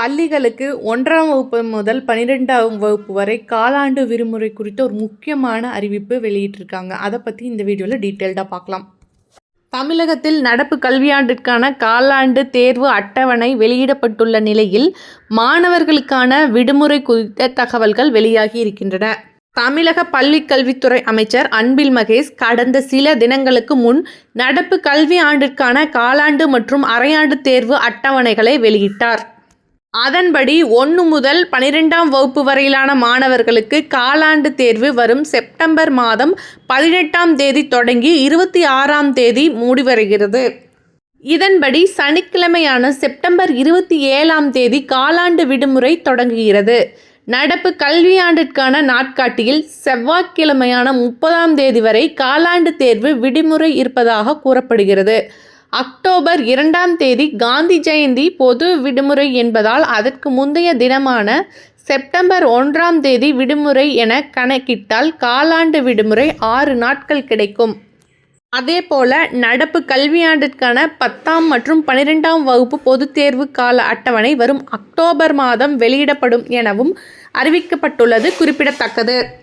பள்ளிகளுக்கு ஒன்றாம் வகுப்பு முதல் பன்னிரெண்டாம் வகுப்பு வரை காலாண்டு விடுமுறை குறித்த ஒரு முக்கியமான அறிவிப்பு வெளியிட்டிருக்காங்க. அதை பற்றி இந்த வீடியோவில் டீட்டெயில்டாக பார்க்கலாம். தமிழகத்தில் நடப்பு கல்வியாண்டிற்கான காலாண்டு தேர்வு அட்டவணை வெளியிடப்பட்டுள்ள நிலையில் மாணவர்களுக்கான விடுமுறை குறித்த தகவல்கள் வெளியாகி இருக்கின்றன. தமிழக பள்ளிக் கல்வித்துறை அமைச்சர் அன்பில் மகேஷ் கடந்த சில தினங்களுக்கு முன் நடப்பு கல்வி ஆண்டிற்கான காலாண்டு மற்றும் அரையாண்டு தேர்வு அட்டவணைகளை வெளியிட்டார். அதன்படி ஒன்று முதல் பனிரெண்டாம் வகுப்பு வரையிலான மாணவர்களுக்கு காலாண்டு தேர்வு வரும் செப்டம்பர் மாதம் பதினெட்டாம் தேதி தொடங்கி இருபத்தி ஆறாம் தேதி முடிவடைகிறது இதன்படி சனிக்கிழமையான செப்டம்பர் இருபத்தி ஏழாம் தேதி காலாண்டு விடுமுறை தொடங்குகிறது. நடப்பு கல்வியாண்டிற்கான நாட்காட்டியில் செவ்வாய்க்கிழமையான முப்பதாம் தேதி வரை காலாண்டு தேர்வு விடுமுறை இருப்பதாக கூறப்படுகிறது. அக்டோபர் இரண்டாம் தேதி காந்தி ஜெயந்தி பொது விடுமுறை என்பதால் அதற்கு முந்தைய தினமான செப்டம்பர் ஒன்றாம் தேதி விடுமுறை என கணக்கிட்டால் காலாண்டு விடுமுறை ஆறு நாட்கள் கிடைக்கும். அதேபோல நடப்பு கல்வியாண்டிற்கான பத்தாம் மற்றும் பன்னிரெண்டாம் வகுப்பு பொதுத் தேர்வு கால அட்டவணை வரும் அக்டோபர் மாதம் வெளியிடப்படும் எனவும் அறிவிக்கப்பட்டுள்ளது குறிப்பிடத்தக்கது.